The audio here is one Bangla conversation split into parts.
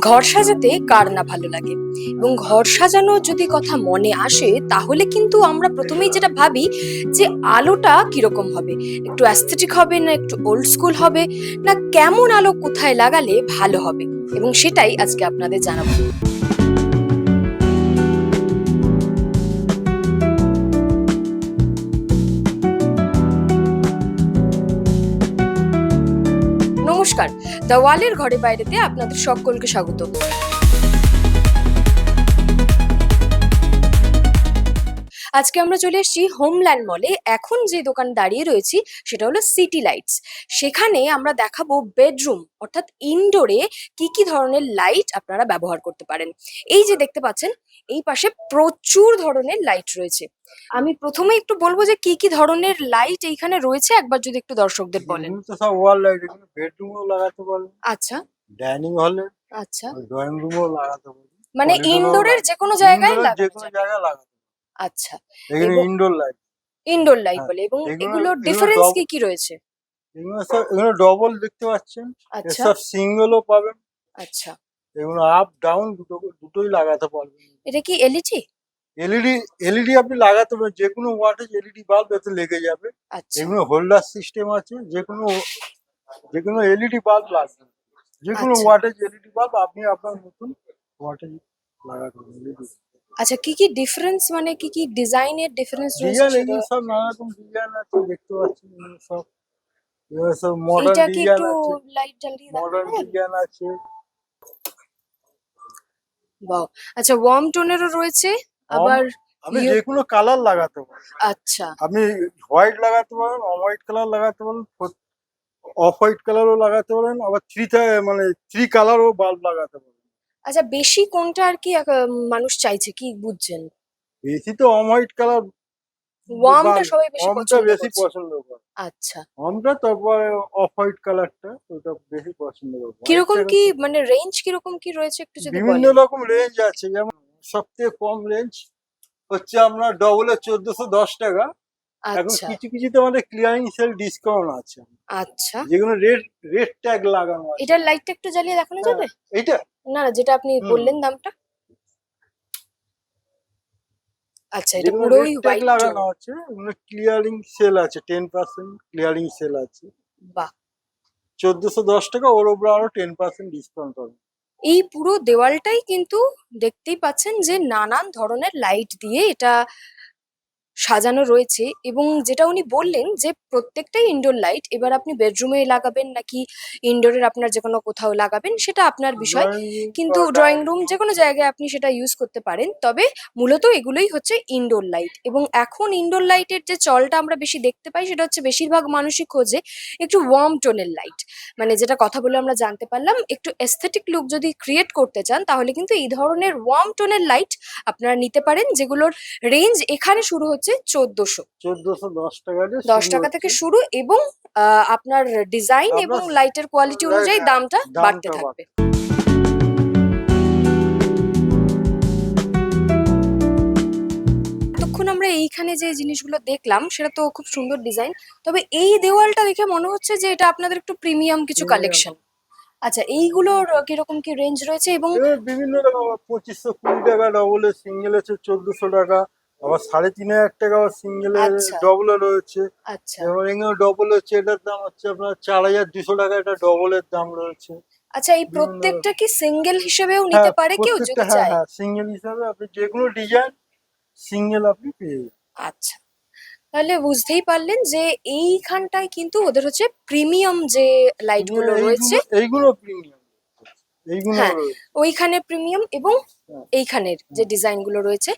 ঘর সাজাতে কার না ভালো লাগে? এবং ঘর সাজানো যদি কথা মনে আসে, তাহলে কিন্তু আমরা প্রথমেই যেটা ভাবি যে আলোটা কীরকম হবে? একটু অ্যাস্থেটিক হবে না একটু ওল্ড স্কুল হবে? না কেমন আলো কোথায় লাগালে ভালো হবে? এবং সেটাই আজকে আপনাদের জানাব। নমস্কার। দ্য ওয়ালের ঘরে বাইরেতে আপনাদের সকলকে স্বাগত। আজকে আমরা চলে এসেছি হোমল্যান্ড মলে এখন যে দোকান দাঁড়িয়ে রয়েছি সেটা হলো সিটি লাইটস সেখানে আমরা দেখাবো বেডরুম অর্থাৎ ইনডোরে কি কি ধরনের লাইট আপনারা ব্যবহার করতে পারেন। এই যে দেখতে পাচ্ছেন এই পাশে প্রচুর ধরনের লাইট রয়েছে। আমি প্রথমে একটু বলব যে কি কি ধরনের লাইট এইখানে রয়েছে একবার যদি একটু দর্শকদের বলেন। তো সব ওয়াল লাইট বেডরুমও লাগাতে পারবেন আচ্ছা। ডাইনিং হলে আচ্ছা। ড্রয়িং রুমও লাগাতে পারবেন মানে ইনডোরের যে কোনো জায়গায় যে কোনো জায়গায় লাগাতে আচ্ছা এগুলো ইনডোর লাইট ইনডোর লাইট বলে এবং এগুলো- ডিফারেন্স কি কি রয়েছে? এগুলো সব এগুলো ডবল দেখতে পাচ্ছেন। আচ্ছা। এসব সিঙ্গেলও পাবেন। আচ্ছা। এগুলো আপ ডাউন দুটো দুটোই লাগাতে পারবেন। এটা কি এলইডি এলইডি এলইডি আপনি লাগাতে পারবেন যে কোনো ওয়াটেজ এলইডি বাল্ব এতে লেগে যাবে। আচ্ছা। এগুলো হোল্ডার সিস্টেম আছে যে কোনো যে কোনো এলইডি বাল্ব লাগবে। যে কোনো। ওয়াটেজ এলইডি বাল্ব আপনি আপনার মতন ওয়াটেজ লাগাতে LED আচ্ছা কি কি ডিফারেন্স মানে কি কি ডিজাইনের ডিফারেন্স রয়েছে ডিজাইন এগুলো সব নানা রকম ডিজাইন আছে দেখতে পাচ্ছেন সব। এগুলো সব মডার্ন এইটা কি একটু আছে। লাইট জ্বালিয়ে মডার্ন ডিজাইন আছে। বাহ আচ্ছা ওয়ার্ম টোনেরও রয়েছে আবার আপনি ইয়ে- যে কোনো কালার লাগাতে পারেন। আচ্ছা। আপনি হোয়াইট লাগাতে পারেন হোয়াইট কালার লাগাতে পারেন অফ হোয়াইট কালারও লাগাতে পারেন আবার থ্রি মানে থ্রি কালারও বাল্ব লাগাতে পারেন। আচ্ছা বেশি কোনটা আর কি মানুষ চাইছে? কি বুঝছেন? বেশি তো অম হোয়াইট কালার ওয়ার্মটা সবাই বেশি পছন্দ বেশি পছন্দ করে। আচ্ছা। অমটা তারপরে অফ হোয়াইট কালারটা ওটা বেশি পছন্দ করে। কীরকম কি মানে রেঞ্জ কীরকম কি রয়েছে একটু যদি বিভিন্ন রকম রেঞ্জ আছে। যেমন সব থেকে কম রেঞ্জ হচ্ছে আপনার ডবলের চোদ্দশো দশ টাকা। এখন আচ্ছা। কিছু তো আমাদের ক্লিয়ারিং সেল ডিসকাউন্ট আছে। আচ্ছা। যেগুলো রেড রেড ট্যাগ লাগানো আছে। এটার লাইটটা একটু জ্বালিয়ে দেখানো হ্যাঁ। যাবে? এইটা না না যেটা আপনি বললেন দামটা। আচ্ছা এটা পুরোই হোয়াইট লাগানো আছে ওগুলো ক্লিয়ারিং সেল আছে টেন পার্সেন্ট ক্লিয়ারিং সেল আছে। বাহ। চোদ্দশো দশ টাকা ওর উপরে আরও টেন পার্সেন্ট ডিসকাউন্ট হবে। এই পুরো দেওয়ালটাই কিন্তু দেখতেই পাচ্ছেন যে নানান ধরনের লাইট দিয়ে এটা সাজানো রয়েছে এবং যেটা উনি বললেন যে প্রত্যেকটাই ইনডোর লাইট এবার আপনি বেডরুমে লাগাবেন নাকি ইনডোরের আপনার যে কোনো কোথাও লাগাবেন সেটা আপনার বিষয়। কিন্তু ড্রয়িং রুম যে কোনো জায়গায় আপনি সেটা ইউজ করতে পারেন। তবে মূলত এগুলোই হচ্ছে ইনডোর লাইট এবং এখন ইনডোর লাইটের যে চলটা আমরা বেশি দেখতে পাই সেটা হচ্ছে বেশিরভাগ মানুষই খোঁজে একটু ওয়ার্ম টোনের লাইট মানে যেটা কথা বলে আমরা জানতে পারলাম একটু এস্থেটিক লুক যদি ক্রিয়েট করতে চান তাহলে কিন্তু এই ধরনের ওয়ার্ম টোনের লাইট আপনারা নিতে পারেন যেগুলোর রেঞ্জ এখানে শুরু হচ্ছে চোদ্দশো। চোদ্দশো দশ টাকা দশ টাকা থেকে শুরু এবং আপনার ডিজাইন এবং লাইটের কোয়ালিটি অনুযায়ী দামটা বাড়তে। থাকবে। এতক্ষণ আমরা এইখানে যে জিনিসগুলো দেখলাম সেটা তো খুব সুন্দর ডিজাইন তবে এই দেওয়ালটা দেখে মনে হচ্ছে যে এটা আপনাদের একটু প্রিমিয়াম কিছু কালেকশন আচ্ছা এইগুলোর কীরকম কি রেঞ্জ রয়েছে এবং বিভিন্ন পঁচিশশো কুড়ি টাকা ডবলের সিঙ্গেল আছে চোদ্দশো টাকা। আবার সাড়ে তিন হাজার টাকা আবার সিঙ্গেলের আচ্ছা। ডবলে রয়েছে। আচ্ছা। এবার এগুলো ডবল হচ্ছে এটার দাম হচ্ছে আপনার চার হাজার দুশো টাকা এটা ডবলের দাম রয়েছে। আচ্ছা এই প্রত্যেকটা কি সিঙ্গেল হিসেবেও নিতে হ্যাঁ, পারে? কেউ যদি হ্যাঁ চায়? হ্যাঁ সিঙ্গেল হিসাবে আপনি যে কোনো ডিজাইন সিঙ্গেল আপনি পেয়ে যাবেন। আচ্ছা। তাহলে বুঝতেই পারলেন যে এইখানটায় কিন্তু ওদের হচ্ছে প্রিমিয়াম যে লাইটগুলো রয়েছে। এইগুলো প্রিমিয়াম এইগুলো হ্যাঁ। ওইখানে প্রিমিয়াম এবং। এইখানের যে ডিজাইনগুলো রয়েছে।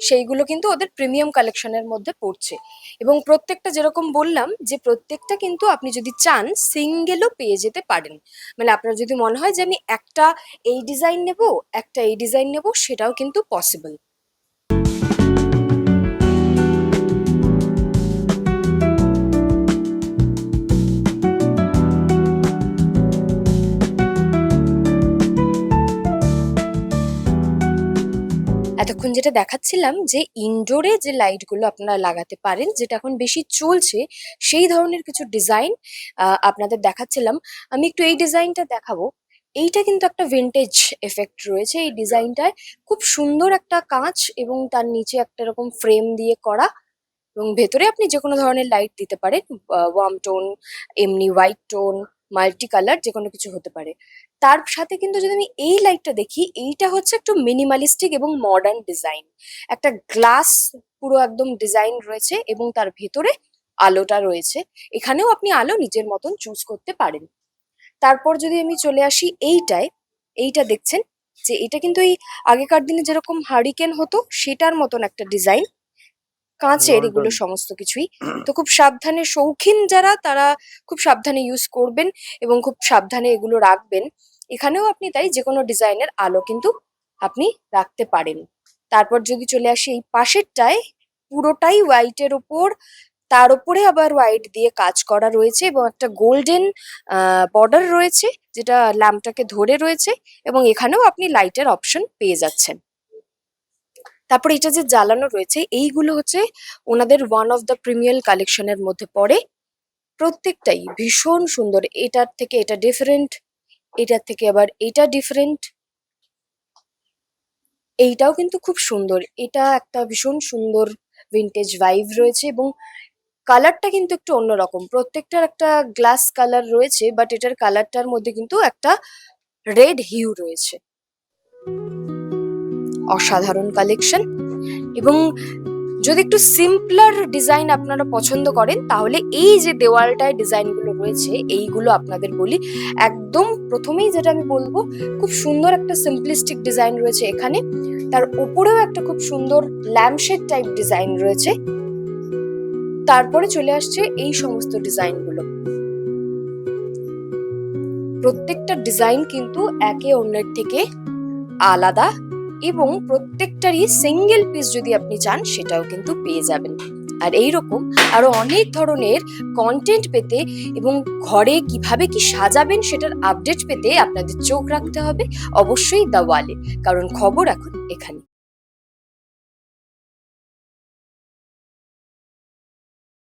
সেইগুলো কিন্তু ওদের প্রিমিয়াম কালেকশনের মধ্যে পড়ছে। এবং প্রত্যেকটা যেরকম বললাম যে প্রত্যেকটা কিন্তু আপনি যদি চান সিঙ্গেলও পেয়ে যেতে পারেন। মানে আপনার যদি মনে হয় যে আমি একটা এই ডিজাইন নেব, একটা এই ডিজাইন নেব, সেটাও কিন্তু পসিবল এতক্ষণ যেটা দেখাচ্ছিলাম যে ইনডোরে যে লাইটগুলো আপনারা লাগাতে পারেন, যেটা এখন বেশি চলছে, সেই ধরনের কিছু ডিজাইন আপনাদের দেখাচ্ছিলাম। আমি একটু এই ডিজাইনটা দেখাবো। এইটা কিন্তু একটা ভিন্টেজ এফেক্ট রয়েছে। এই ডিজাইনটায় খুব সুন্দর একটা কাঁচ এবং তার নিচে একটা এরকম ফ্রেম দিয়ে করা এবং ভেতরে আপনি যে কোনো ধরনের লাইট দিতে পারেন ওয়ার্ম টোন এমনি হোয়াইট টোন মাল্টি কালার যে কোনো কিছু হতে পারে। তার সাথে কিন্তু যদি আমি এই লাইটটা দেখি, এইটা হচ্ছে একটু মিনিমালিস্টিক এবং মডার্ন ডিজাইন একটা গ্লাস পুরো একদম ডিজাইন রয়েছে এবং তার ভেতরে আলোটা রয়েছে। এখানেও আপনি আলো নিজের মতন চুজ করতে পারেন। তারপর যদি আমি চলে আসি এইটায়, এইটা দেখছেন যে এটা কিন্তু এই আগেকার দিনে যেরকম হারিকেন হতো, সেটার মতন একটা ডিজাইন কাঁচের এগুলো সমস্ত কিছুই। তো খুব সাবধানে শৌখিন যারা তারা খুব সাবধানে ইউজ করবেন এবং খুব সাবধানে এগুলো রাখবেন। এখানেও আপনি তাই যে কোনো ডিজাইনের আলো কিন্তু আপনি রাখতে পারেন। তারপর যদি চলে আসি এই পাশেরটায় পুরোটাই হোয়াইটের ওপর তার উপরে আবার হোয়াইট দিয়ে কাজ করা রয়েছে এবং একটা গোল্ডেন বর্ডার রয়েছে যেটা ল্যাম্পটাকে ধরে রয়েছে এবং এখানেও আপনি লাইটের অপশন পেয়ে যাচ্ছেন। তারপর এটা যে জ্বালানো রয়েছে, এইগুলো হচ্ছে ওনাদের ওয়ান অফ দ্য প্রিমিয়ার কালেকশনের মধ্যে পড়ে। প্রত্যেকটাই ভীষণ সুন্দর। এটার থেকে এটা ডিফারেন্ট এটার থেকে আবার এটা ডিফারেন্ট এইটাও কিন্তু খুব সুন্দর। এটা একটা ভীষণ সুন্দর ভিন্টেজ ভাইভ রয়েছে এবং কালারটা কিন্তু একটু অন্যরকম। প্রত্যেকটার একটা গ্লাস কালার রয়েছে বাট এটার কালারটার মধ্যে কিন্তু একটা রেড হিউ রয়েছে। অসাধারণ কালেকশন এবং যদি একটু সিম্পলার ডিজাইন আপনারা পছন্দ করেন, তাহলে এই যে দেওয়ালটায় ডিজাইনগুলো রয়েছে, এইগুলো আপনাদের বলি। একদম প্রথমেই যেটা আমি বলব, খুব সুন্দর একটা সিম্পলিস্টিক ডিজাইন রয়েছে এখানে। তার উপরেও একটা খুব সুন্দর ল্যাম্পশেড টাইপ ডিজাইন রয়েছে। তারপরে চলে আসছে এই সমস্ত ডিজাইনগুলো প্রত্যেকটা ডিজাইন কিন্তু একে অন্যের থেকে আলাদা। এবং প্রত্যেকটারই সিঙ্গেল পিস যদি আপনি চান, সেটাও কিন্তু পেয়ে যাবেন। আর এইরকম আরও আরও অনেক ধরনের কন্টেন্ট পেতে এবং ঘরে কীভাবে কি সাজাবেন সেটার আপডেট পেতে আপনাদের চোখ রাখতে হবে অবশ্যই দ্য ওয়ালে কারণ খবর এখন এখানে